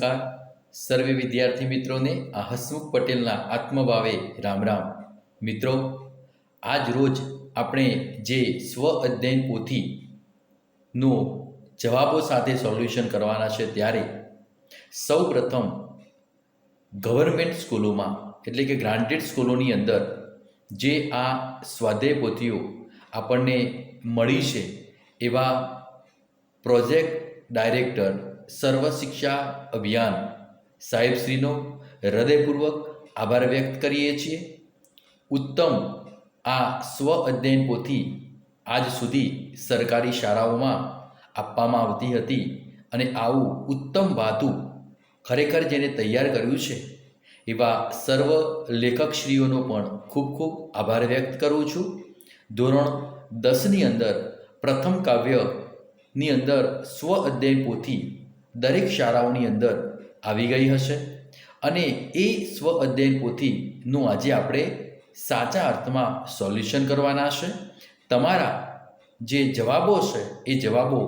નમસ્કાર. સર્વે વિદ્યાર્થી મિત્રોને આ હસમુખ પટેલના આત્મભાવે રામ રામ. મિત્રો, આજ રોજ આપણે જે સ્વ અધ્યયન પોથીનો જવાબો સાથે સોલ્યુશન કરવાના છે ત્યારે સૌ પ્રથમ ગવર્મેન્ટ સ્કૂલોમાં, એટલે કે ગ્રાન્ટેડ સ્કૂલોની અંદર જે આ સ્વાધ્યાય પોથીઓ આપણને મળી છે એવા પ્રોજેક્ટ ડાયરેક્ટર સર્વ શિક્ષા અભિયાન સાહેબશ્રીનો હૃદયપૂર્વક આભાર વ્યક્ત કરીએ છીએ. ઉત્તમ આ સ્વ અધ્યયન પોથી આજ સુધી સરકારી શાળાઓમાં આપવામાં આવતી હતી અને આવું ઉત્તમ વાતું ખરેખર જેને તૈયાર કર્યું છે, એવા સર્વ લેખકશ્રીઓનો પણ ખૂબ ખૂબ આભાર વ્યક્ત કરું છું. ધોરણ દસની અંદર પ્રથમ કાવ્યની અંદર સ્વ અધ્યયન પોથી દરેક શાળાઓની અંદર આવી ગઈ હશે અને એ સ્વ અધ્યયન પોથીનું આજે આપણે સાચા અર્થમાં સોલ્યુશન કરવાના છે તમારા જે જવાબો છે, એ જવાબો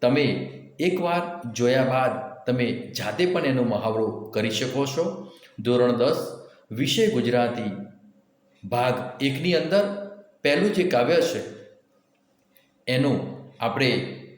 તમે એકવાર જોયા બાદ તમે જાતે પણ એનો મહાવરો કરી શકો છો. ધોરણ દસ, વિષય ગુજરાતી ભાગ એકની અંદર પહેલું જે કાવ્ય છે, એનું આપણે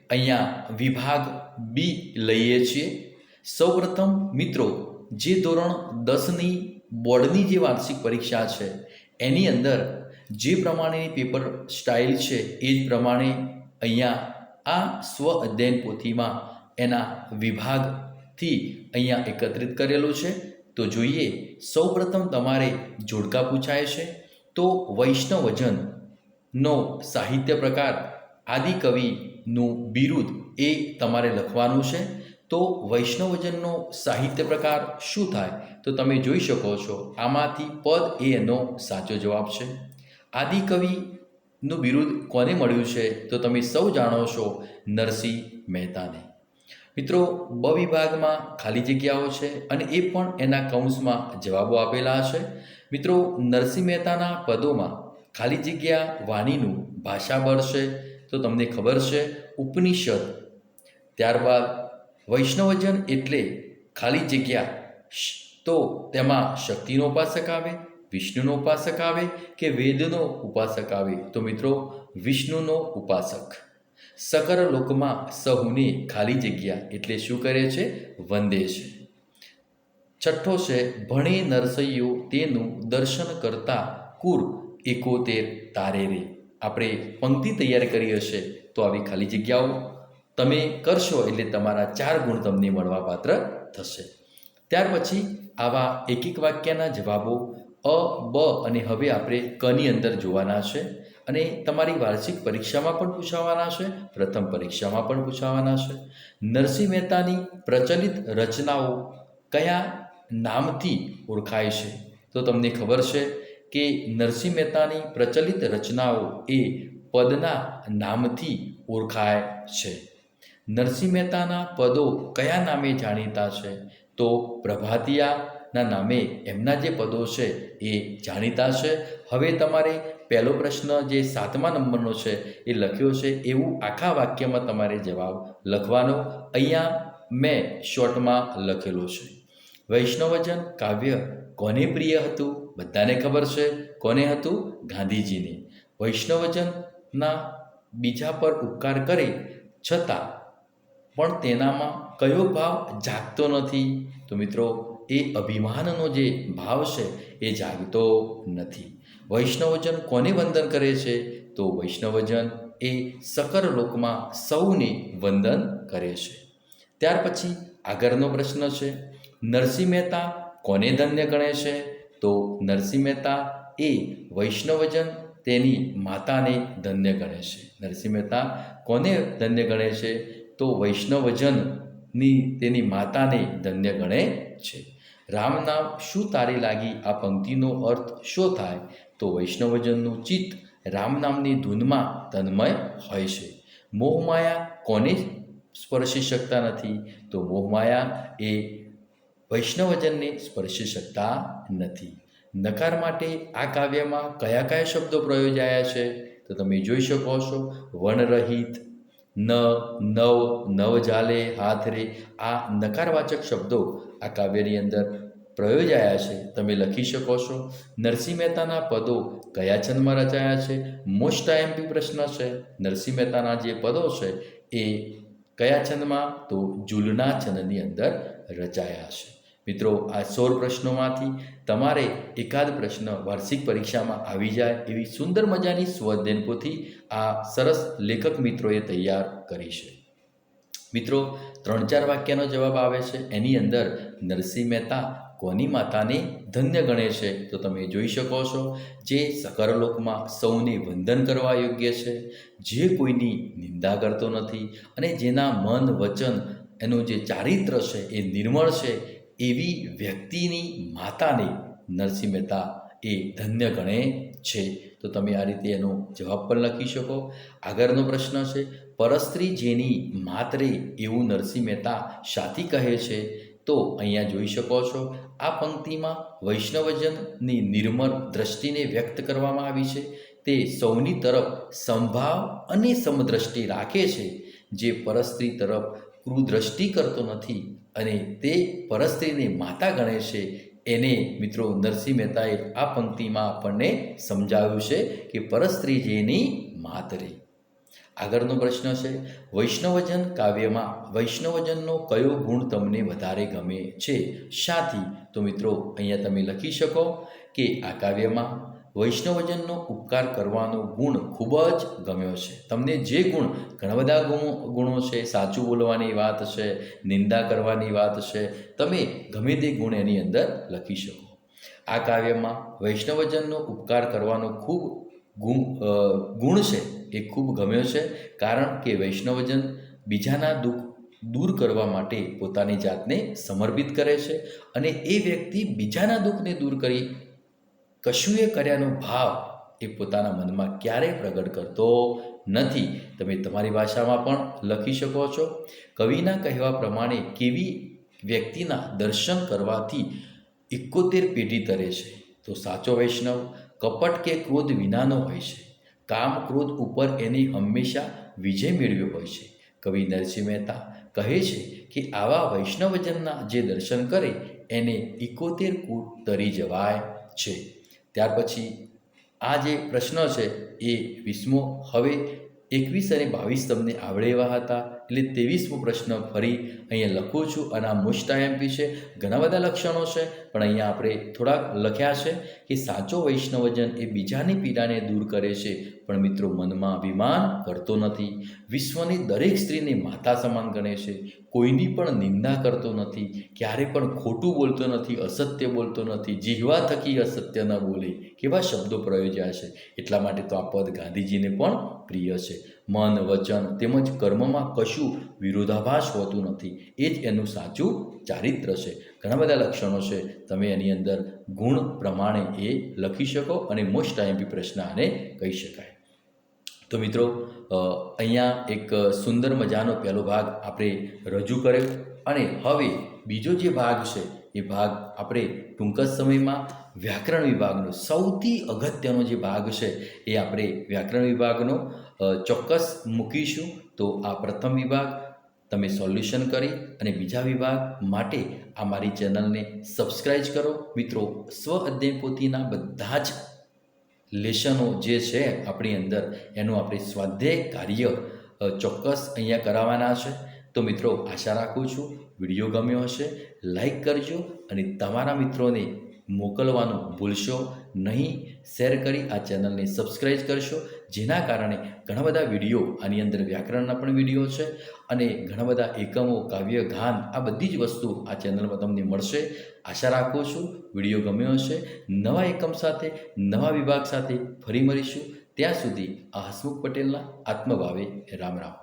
અહીંયા વિભાગ બી લઈએ છીએ. સૌપ્રથમ મિત્રો, જે ધોરણ દસની બોર્ડની જે વાર્ષિક પરીક્ષા છે, એની અંદર જે પ્રમાણેની પેપર સ્ટાઇલ છે, એ જ પ્રમાણે અહીંયા આ સ્વ અધ્યયન પોથીમાં એના વિભાગથી અહીંયા એકત્રિત કરેલું છે. તો જોઈએ, સૌપ્રથમ તમારે જોડકા પૂછાય છે. તો વૈષ્ણવજનનો સાહિત્ય પ્રકાર આદિકવિનું બિરુદ એ તમારે લખવાનું છે. તો વૈષ્ણવજનનો સાહિત્ય પ્રકાર શું થાય? તો તમે જોઈ શકો છો, આમાંથી પદ એ એનો સાચો જવાબ છે. આદિકવિનું બિરુદ કોને મળ્યું છે? તો તમે સૌ જાણો છો નરસિંહ મહેતાને. મિત્રો, બ વિભાગમાં ખાલી જગ્યાઓ છે અને એ પણ એના કૌંસમાં જવાબો આપેલા છે. મિત્રો, નરસિંહ મહેતાના પદોમાં ખાલી જગ્યા વાણીનું ભાષાબળ છે. તો તમને ખબર છે, ઉપનિષદ ત્યારબાદ વૈષ્ણવજન એટલે ખાલી જગ્યા. તો તેમાં શક્તિનો ઉપાસક આવે, વિષ્ણુનો ઉપાસક આવે કે વેદનો ઉપાસક આવે? તો મિત્રો, વિષ્ણુનો ઉપાસક. સકર લોકમાં સહુને ખાલી જગ્યા એટલે શું કરે છે? વંદે છે. છઠ્ઠો છે, ભણે નરસૈયો તેનું દર્શન કરતા કુર એકોતેર તારે રે. આપણે પંક્તિ તૈયાર કરી હશે, તો આવી ખાલી જગ્યાઓ તમે કરશો એટલે તમારા ચાર ગુણ તમને મળવાપાત્ર થશે. ત્યાર પછી આવા એક એક વાક્યના જવાબો અ, બ અને હવે આપણે કની અંદર જોવાના છે અને તમારી વાર્ષિક પરીક્ષામાં પણ પૂછાવાના છે, પ્રથમ પરીક્ષામાં પણ પૂછાવાના છે. નરસિંહ મહેતાની પ્રચલિત રચનાઓ કયા નામથી ઓળખાય છે? તો તમને ખબર છે કે નરસિંહ મહેતાની પ્રચલિત રચનાઓ એ પદના નામથી ઓળખાય છે. નરસિંહ મહેતાના પદો કયા નામે જાણીતા છે? તો પ્રભાતિયાના નામે એમના જે પદો છે એ જાણીતા છે. હવે તમારે પહેલો પ્રશ્ન જે સાતમા નંબરનો છે એ લખ્યો છે. એવું આખા વાક્યમાં તમારે જવાબ લખવાનો. અહીંયા મેં શોર્ટમાં લખેલો છે. વૈષ્ણવજન કાવ્ય કોને પ્રિય હતું? બધાને ખબર છે. કોને હતું? ગાંધીજીને. વૈષ્ણવજનના બીજા પર ઉપકાર કરે છતાં પણ તેનામાં કયો ભાવ જાગતો નથી? તો મિત્રો, એ અભિમાનનો જે ભાવ છે, એ જાગતો નથી. વૈષ્ણવજન કોને વંદન કરે છે? તો વૈષ્ણવજન એ સકર લોકમાં સૌને વંદન કરે છે. ત્યાર પછી આગળનો પ્રશ્ન છે, નરસિંહ મહેતા કોને ધન્ય ગણે છે? તો નરસિંહ મહેતા એ વૈષ્ણવજન તેની માતાને ધન્ય ગણે છે. નરસિંહ મહેતા કોને ધન્ય ગણે છે? તો વૈષ્ણવજનની તેની માતાને ધન્ય ગણે છે. રામ નામ શું તારી લાગી આ પંક્તિનો અર્થ શું થાય? તો વૈષ્ણવજનનું ચિત્ત રામ નામની ધૂનમાં તન્મય હોય છે. મોહમાયા કોને સ્પર્શી શકતા નથી? તો મોહમાયા એ વૈષ્ણવજનને સ્પર્શી શકતા નથી. નકાર માટે આ કાવ્યમાં કયા કયા શબ્દો પ્રયોજાયા છે? તો તમે જોઈ શકો છો વનરહિત ન, નવ નવ જાલે હાથ રે આ નકારવાચક શબ્દો આ કાવ્યની અંદર પ્રયોજાયા છે. તમે લખી શકો છો, નરસિંહ મહેતાના પદો કયા છંદમાં રચાયા છે? મોસ્ટ આઈએમપી પ્રશ્ન છે. નરસિંહ મહેતાના જે પદો છે એ કયા છંદમાં? તો જુલના છંદની અંદર રચાયા છે. મિત્રો, આ સોળ પ્રશ્નોમાંથી તમારે એકાદ પ્રશ્ન વાર્ષિક પરીક્ષામાં આવી જાય એવી સુંદર મજાની સ્વધ્યન પોથી આ સરસ લેખક મિત્રોએ તૈયાર કરી છે. મિત્રો, ત્રણ ચાર વાક્યનો જવાબ આવે છે. એની અંદર નરસિંહ મહેતા કોની માતાને ધન્ય ગણે છે? તો તમે જોઈ શકો છો જે સકરલોકમાં સૌને વંદન કરવા યોગ્ય છે, જે કોઈની નિંદા કરતો નથી અને જેના મન વચન એનું જે ચારિત્ર છે એ નિર્મળ છે એવી વ્યક્તિની માતાને નરસિંહ મહેતા એ ધન્ય ગણે છે. તો તમે આ રીતે એનો જવાબ પણ લખી શકો. આગળનો પ્રશ્ન છે, પરસ્ત્રી જેની માત્રે એવું નરસિંહ મહેતા સાથી કહે છે, તો અહીંયા જોઈ શકો છો, આ પંક્તિમાં વૈષ્ણવજનની નિર્મળ દ્રષ્ટિને વ્યક્ત કરવામાં આવી છે. તે સૌની તરફ સંભાવ અને સમદ્રષ્ટિ રાખે છે, જે પરસ્ત્રી તરફ ક્રુદ્રષ્ટિ કરતો નથી અને તે પરસ્ત્રીને માતા ગણે છે. એને મિત્રો નરસિંહ મહેતાએ આ પંક્તિમાં આપણને સમજાવ્યું છે કે પરસ્ત્રી જેની માતરી. આગળનો પ્રશ્ન છે, વૈષ્ણવજન કાવ્યમાં વૈષ્ણવજનનો કયો ગુણ તમને વધારે ગમે છે? શાથી, તો મિત્રો, અહીંયા તમે લખી શકો કે આ કાવ્યમાં વૈષ્ણવજનનો ઉપકાર કરવાનો ગુણ ખૂબ જ ગમ્યો છે. તમને જે ગુણ ઘણા બધા ગુણો ગુણો છે, સાચું બોલવાની વાત છે, નિંદા કરવાની વાત છે, તમે ગમે તે ગુણ એની અંદર લખી શકો. આ કાવ્યમાં વૈષ્ણવજનનો ઉપકાર કરવાનો ખૂબ ગુણ ગુણ છે એ ખૂબ ગમ્યો છે, કારણ કે વૈષ્ણવજન બીજાના દુઃખ દૂર કરવા માટે પોતાની જાતને સમર્પિત કરે છે અને એ વ્યક્તિ બીજાના દુઃખને દૂર કરી કશુંએ કર્યાનો ભાવ એ પોતાના મનમાં ક્યારેય પ્રગટ કરતો નથી. તમે તમારી ભાષામાં પણ લખી શકો છો. કવિના કહેવા પ્રમાણે કેવી વ્યક્તિના દર્શન કરવાથી એકોતેર પેઢી તરે છે. તો સાચો વૈષ્ણવ, કપટ કે ક્રોધ વિનાનો હોય છે. કામ ક્રોધ ઉપર એની હંમેશા વિજય મેળવ્યો હોય છે. કવિ નરસિંહ મહેતા કહે છે કે આવા વૈષ્ણવજનના જે દર્શન કરે, એને ઇકોતેર કૂટ તરી જવાય છે. ત્યાર પછી આ જે પ્રશ્ન છે એ વીસમો, હવે એકવીસ અને બાવીસ તમને આવડે એવા હતા, એટલે ત્રેવીસમો પ્રશ્ન ફરી અહીંયા લખું છું. અને આ મોસ્ટ આઈએમપી છે, ઘણા બધા લક્ષણો છે, પણ અહીંયા આપણે થોડાક લખ્યા છે કે સાચો વૈષ્ણવજન એ બીજાની પીડાને દૂર કરે છે. પણ મિત્રો મનમાં અભિમાન કરતો નથી. વિશ્વની દરેક સ્ત્રીને માતા સમાન ગણે છે. કોઈની પણ નિંદા કરતો નથી. ક્યારે પણ ખોટું બોલતો નથી, અસત્ય બોલતો નથી. જીહવા થકી અસત્ય ન બોલે કેવા શબ્દો પ્રયોજ્યા છે. એટલા માટે તો આ પદ ગાંધીજીને પણ પ્રિય છે. મન, વચન તેમજ કર્મમાં કશું વિરોધાભાસ હોતું નથી. એ જ એનું સાચું ચારિત્ર છે. ઘણા બધા લક્ષણો છે. તમે એની અંદર ગુણ પ્રમાણે એ લખી શકો અને મોસ્ટ ટાઈમ બી પ્રશ્ન આને કહી શકાય. તો મિત્રો અહીંયા એક સુંદર મજાનો પહેલો ભાગ આપણે રજૂ કર્યો અને હવે બીજો જે ભાગ છે, એ ભાગ આપણે ટૂંક જ સમયમાં વ્યાકરણ વિભાગનો સૌથી અગત્યનો જે ભાગ છે, એ આપણે વ્યાકરણ વિભાગનો ચોક્કસ મૂકીશું. તો આ પ્રથમ વિભાગ તમે સોલ્યુશન કરી અને બીજા વિભાગ માટે આ મારી ચેનલને સબસ્ક્રાઈબ કરો. મિત્રો, સ્વ અધ્યયન પોથીના બધા જ લેશનો જે છે આપણી અંદર, એનું આપણે સ્વાધ્યાય કાર્ય ચોક્કસ અહીંયા કરાવવાના છે. તો મિત્રો, આશા રાખું છું વીડિયો ગમ્યો હશે. લાઈક કરજો અને તમારા મિત્રોને મોકલવાનું ભૂલશો નહીં શેર કરી આ ચેનલને સબસ્ક્રાઈબ કરશો, જેના કારણે ઘણા બધા વીડિયો આની અંદર વ્યાકરણના પણ વીડિયો છે અને ઘણા બધા એકમો, કાવ્ય, ગાન, આ બધી જ વસ્તુ આ ચેનલમાં તમને મળશે. આશા રાખું છું વીડિયો ગમ્યો હશે. નવા એકમ સાથે, નવા વિભાગ સાથે ફરી મળીશું. ત્યાં સુધી આ હસમુખ પટેલના આત્મભાવે રામ રામ.